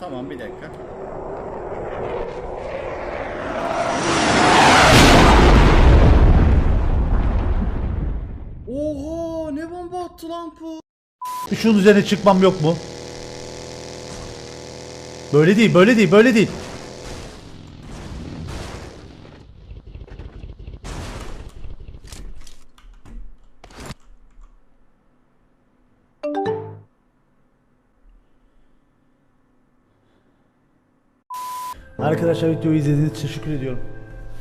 Tamam bir dakika. Oha ne bomba attı lan bu. Şunun üzerine çıkmam yok mu? Böyle değil, böyle değil, böyle değil. Arkadaşlar videoyu izlediğiniz için teşekkür ediyorum.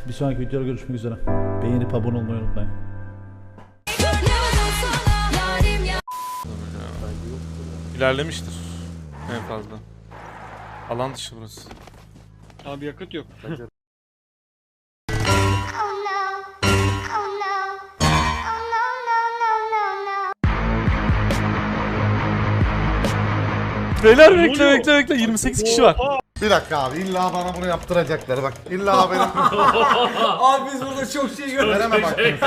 Bir sonraki videoda görüşmek üzere. Beğenip abone olmayı unutmayın. İlerlemiştir. En fazla. Alan dışı burası. Abi yakıt yok. Beyler bekle bekle bekle 28 kişi var. Bir dakika abi illa bana bunu yaptıracaklar bak. İlla benim Abi biz burada çok şey gördük. nereme baktınız?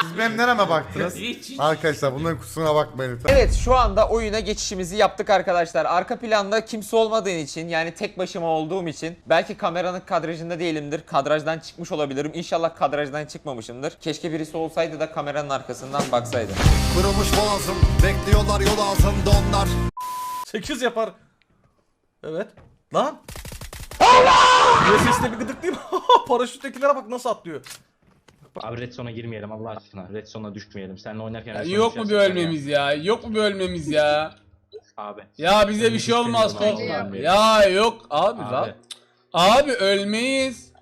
Siz benim nereme baktınız? Arkadaşlar bunların kusuruna bakmayın lütfen. Evet şu anda oyuna geçişimizi yaptık arkadaşlar. Arka planda kimse olmadığı için yani tek başıma olduğum için belki kameranın kadrajında değilimdir. Kadrajdan çıkmış olabilirim. İnşallah kadrajdan çıkmamışımdır. Keşke birisi olsaydı da kameranın arkasından baksaydı. Kırılmış boğazım Bekliyorlar yol ağzında onlar 8 yapar. Evet. Lan. Allah! sesle bir gıdıklayayım. Paraşüttekilere bak nasıl atlıyor. Abi Red Zone'a girmeyelim Allah aşkına. Red Zone'a düşmeyelim. Seninle oynarken Red Yok mu bir düşersin ölmemiz ya? Yok mu bir ölmemiz ya? Abi. Ya bize bir şey olmaz korkma. Ya yok abi Abi. lan. Abi ölmeyiz.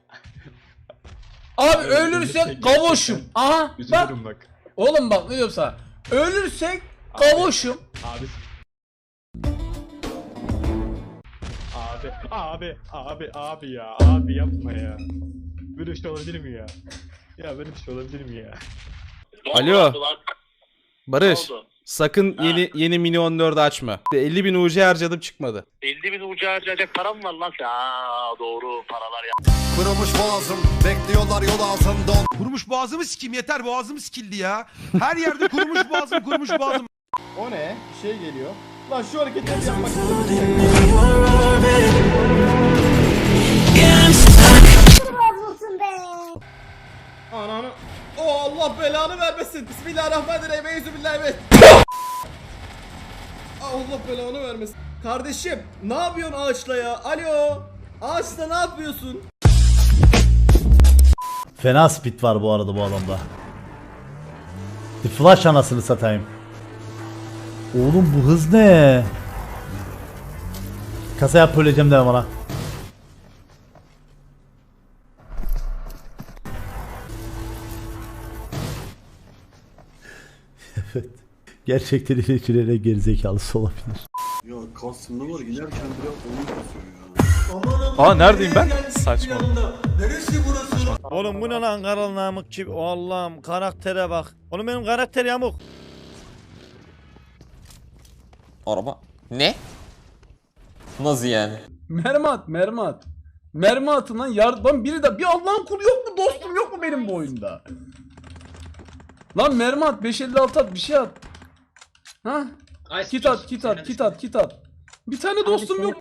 Abi ölürsek kavuşum. Aha bak. Üzülürüm bak. Oğlum bak ne diyorum sana. Ölürsek kavuşum. Abi. Abi, abi, abi, abi ya, abi yapma ya. Böyle bir şey olabilir mi ya? Ya böyle bir şey olabilir mi ya? Alo. Barış. Sakın yeni yeni mini 14 açma. 50 bin UC harcadım çıkmadı. 50 bin ucu harcayacak param var lan. Aa doğru paralar ya. Kırılmış boğazım Bekliyorlar yol onlar Kurumuş boğazımı sikeyim yeter boğazım sikildi ya. Her yerde kurumuş boğazım kurumuş boğazım. O ne? Bir şey geliyor. Lan şu hareketleri yapmak. Ananı. O Allah belanı vermesin. Bismillahirrahmanirrahim. Eyüzübillahi Allah belanı vermesin. Kardeşim ne yapıyorsun ağaçla ya? Alo. Ağaçla ne yapıyorsun? Fena speed var bu arada bu adamda. Bir flash anasını satayım. Oğlum bu hız ne? Kasa yap öleceğim deme bana. evet. Gerçekten iletişimlere gerizekalısı olabilir. Ya Kasım'da var inerken biraz onu kasıyor ya Aa neredeyim ben? Saçma. Oğlum bu ne lan Karal Namık gibi? Allah'ım karaktere bak. Oğlum benim karakter yamuk. Araba. Ne? Nasıl yani? Mermi at, mermi at. Mermi atın lan yar lan biri de bir Allah'ın kulu yok mu dostum yok mu benim bu oyunda? Lan mermi at 556 at bir şey at. Ha? Kit at kit at kit at kit at. Bir tane dostum yok.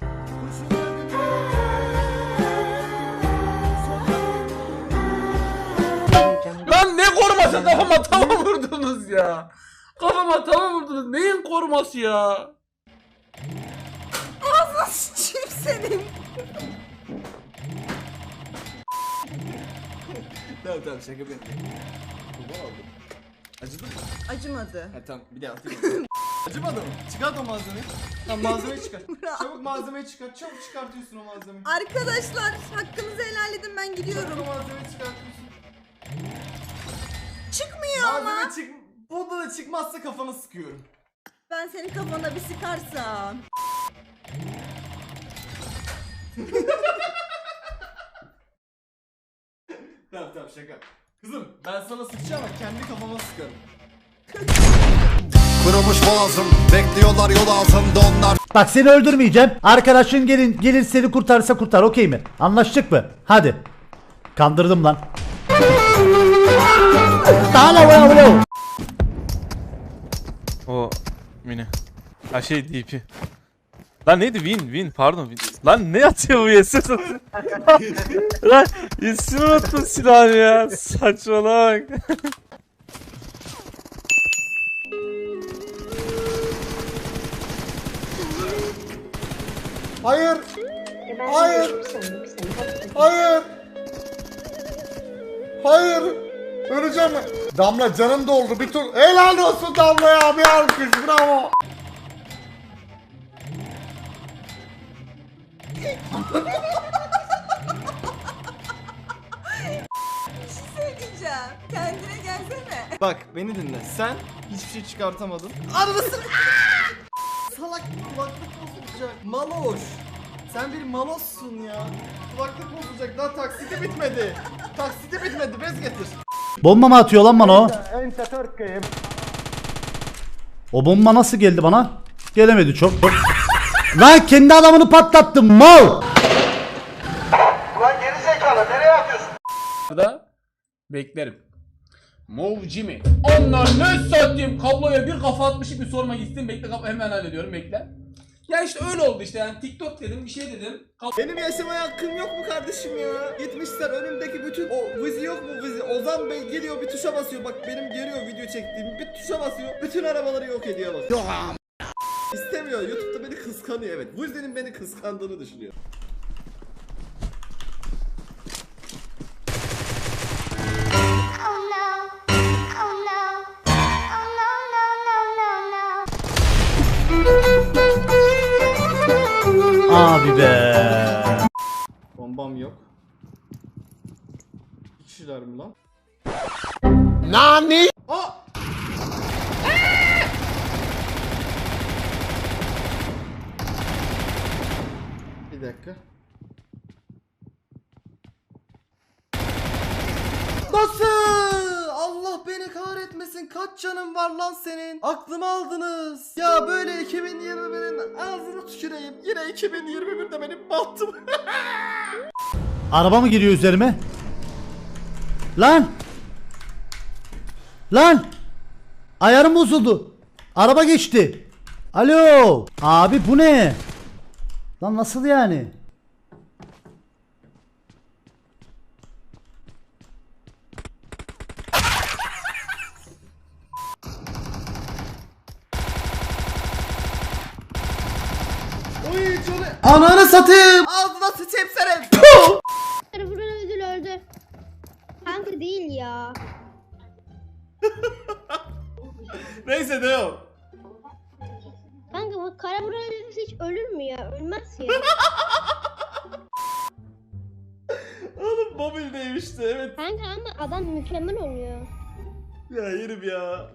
Lan ne koruması kafama tava vurdunuz ya. Kafama tava vurdunuz. Neyin koruması ya? Tamam tamam şaka bir. Acıdı mı? Acımadı. Ha tamam bir daha atayım. Acımadı mı? Çıkart o malzemeyi. Tamam malzemeyi çıkart. Çabuk malzemeyi çıkart. Çabuk çıkartıyorsun o malzemeyi. Arkadaşlar hakkınızı helal edin ben Çabuk gidiyorum. o malzemeyi çıkartıyorsun. Çıkmıyor ama. Malzeme çık... Bu da çıkmazsa kafana sıkıyorum. Ben senin kafana bir sıkarsam. Tamam tamam şaka. Kızım ben sana sıkacağım ama kendi kafama sıkarım. Kırılmış boğazım Bekliyorlar yol ağzında onlar Bak seni öldürmeyeceğim. Arkadaşın gelin gelir seni kurtarırsa kurtar okey mi? Anlaştık mı? Hadi. Kandırdım lan. Daha bravo. O mini. Ha şey DP. Lan neydi win win pardon win. Lan ne atıyor bu satıyor? Lan ismini unuttum silahını ya. Saçmalama bak. Hayır. Hayır. Hayır. Hayır. Öleceğim. Damla canım doldu. Bir tur. Helal olsun Damla ya. Bir alkış. Bravo. Bir şey söyleyeceğim. Kendine gelsene. Bak beni dinle. Sen hiçbir şey çıkartamadın. Arabasın. Salak kulaklık bozulacak. Maloş. Sen bir malossun ya. Kulaklık bozulacak. Daha taksiti bitmedi. Taksiti bitmedi. Bez getir. Bomba mı atıyor lan bana o? O bomba nasıl geldi bana? Gelemedi çok. lan kendi adamını patlattım mal. da beklerim. Mov Jimmy. Onlar ne satayım kabloya bir kafa atmışım bir sorma gitsin bekle kap- hemen hallediyorum bekle. Ya işte öyle oldu işte yani TikTok dedim bir şey dedim. Benim yaşamaya hakkım yok mu kardeşim ya? Gitmişler önümdeki bütün o vizi yok mu vizi? Ozan Bey geliyor bir tuşa basıyor. Bak benim geliyor video çektiğim bir tuşa basıyor. Bütün arabaları yok ediyor bak. İstemiyor. YouTube'da beni kıskanıyor evet. Yüzden beni kıskandığını düşünüyor. Abi be. Bombam yok. Kişiler mi lan? Nani? Aa! Bir dakika. Nasıl? Beni kahretmesin. Kaç canın var lan senin? Aklımı aldınız. Ya böyle 2021'in ağzını tüküreyim. Yine 2021'de benim battım. Araba mı giriyor üzerime? Lan! Lan! Ayarım bozuldu. Araba geçti. Alo! Abi bu ne? Lan nasıl yani? Oy çok... Ananı satayım! Ağzına sıçayım senin. Tarafından ödül öldü. Kanka değil ya. Neyse devam. Kanka bu kara vuran ödül hiç ölür mü ya? Ölmez ya. Oğlum mobildeymişti evet. Kanka ama adam mükemmel oynuyor. Ya yerim ya.